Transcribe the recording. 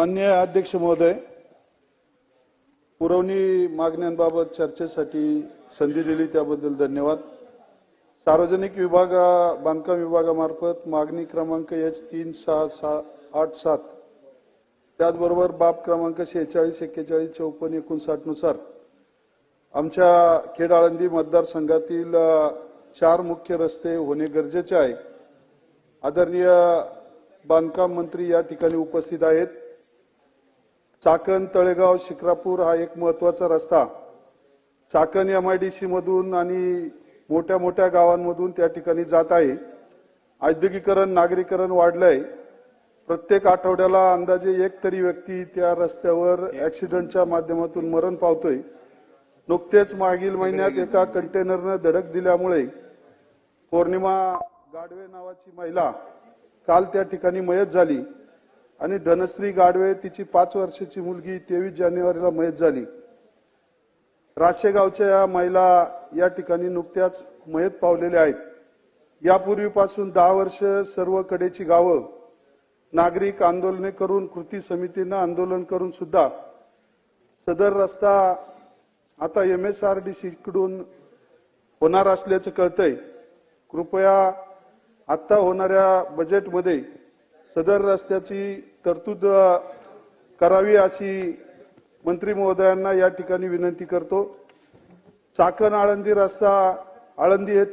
मान्य अध्यक्ष महोदय पुरवणी मागण्यांबाबत चर्चेसाठी संधी दिली त्याबद्दल धन्यवाद. सार्वजनिक विभागा बांधकाम विभागामार्फत मागणी क्रमांक एच तीन सहा सहा आठ सात त्याचबरोबर बाब क्रमांक शेहेचाळीस एक्केचाळीस चौपन्न एकोणसाठनुसार आमच्या खेड आळंदी मतदारसंघातील चार मुख्य रस्ते होणे गरजेचे आहे. आदरणीय बांधकाम मंत्री या ठिकाणी उपस्थित आहेत. चाकण तळेगाव शिक्रापूर हा एक महत्त्वाचा रस्ता. चाकण एमआयडीसी मधून आणि मोठ्या मोठ्या गावांमधून त्या ठिकाणी जात आहे. औद्योगिकरण नागरीकरण वाढलंय. प्रत्येक आठवड्याला अंदाजे एक तरी व्यक्ती त्या रस्त्यावर ऍक्सिडेंटच्या माध्यमातून मरण पावतोय. नुकतेच मागील महिन्यात एका कंटेनरनं धडक दिल्यामुळे पौर्णिमा गाडवे नावाची महिला काल त्या ठिकाणी मयत झाली. आणि धनश्री गाडवे तिची पाच वर्षाची मुलगी तेवीस जानेवारीला मयत झाली. राशेगावच्या या महिला या ठिकाणी नुकत्याच मयत पावलेल्या आहेत. यापूर्वीपासून दहा वर्ष सर्व कडेची गावं नागरिक आंदोलने करून कृती समितीनं आंदोलन करून सुद्धा सदर रस्ता आता एम एस आर डी सीकडून होणार असल्याचं कळतंय. कृपया आत्ता होणाऱ्या बजेटमध्ये सदर रस्त्याची तरतूद करावी अशी मंत्री महोदयांना या ठिकाणी विनंती करतो. चाकण आळंदी रस्ता आळंदी हे